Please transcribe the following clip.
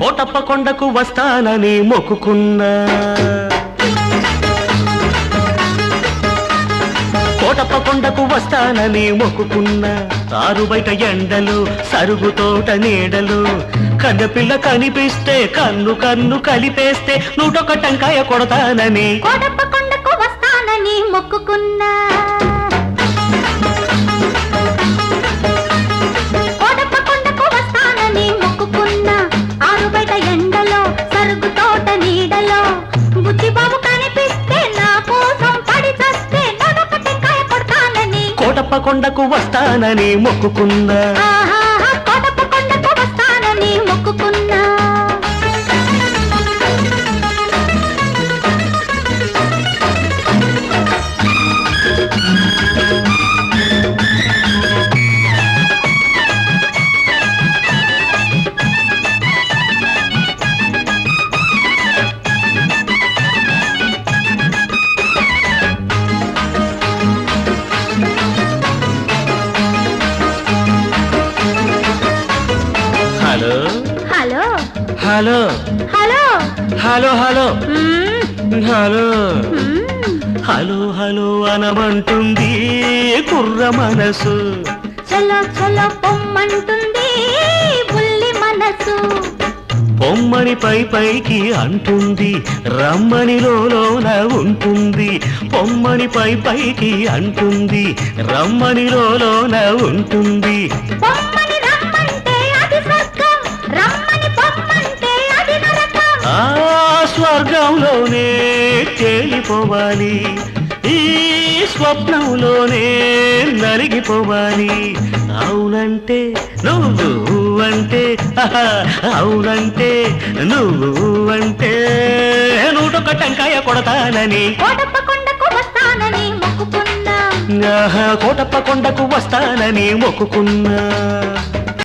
కోటప్ప కొండకు వస్తానని మొక్కుకున్నా. కోటప్ప కొండకు వస్తానని మొక్కుకున్నా. తారు బయట ఎండలు సరుగు తోట నీడలు. కన్నపిల్ల కనిపిస్తే కన్ను కన్ను కలిపేస్తే నూటొక టంకాయ కొడతానని. కోటప్ప కొండకు కోటప్ప కొండకు వస్తానని మొక్కుకున్నా hello. Hello. Hello. Hello hello. Hello. Hello hello అనమంటుంది కుర్ర మనసు. చలో చలో పొమ్మంటుంది బుల్లి మనసు. పొమ్మని పై పైకి అంటుంది రమ్మని లోన ఉంటుంది. పొమ్మని పై పైకి అంటుంది రమ్మని లోన ఉంటుంది. స్వర్గంలోనే తేలిపోవాలి. ఈ స్వప్నంలోనే నలిగిపోవాలి. అవునంటే నువ్వు అంటే అవునంటే నువ్వు అంటే. నూటొక్క టంకాయ కొడతానని. కోటప్ప కొండకు వస్తానని మొక్కుకున్నా.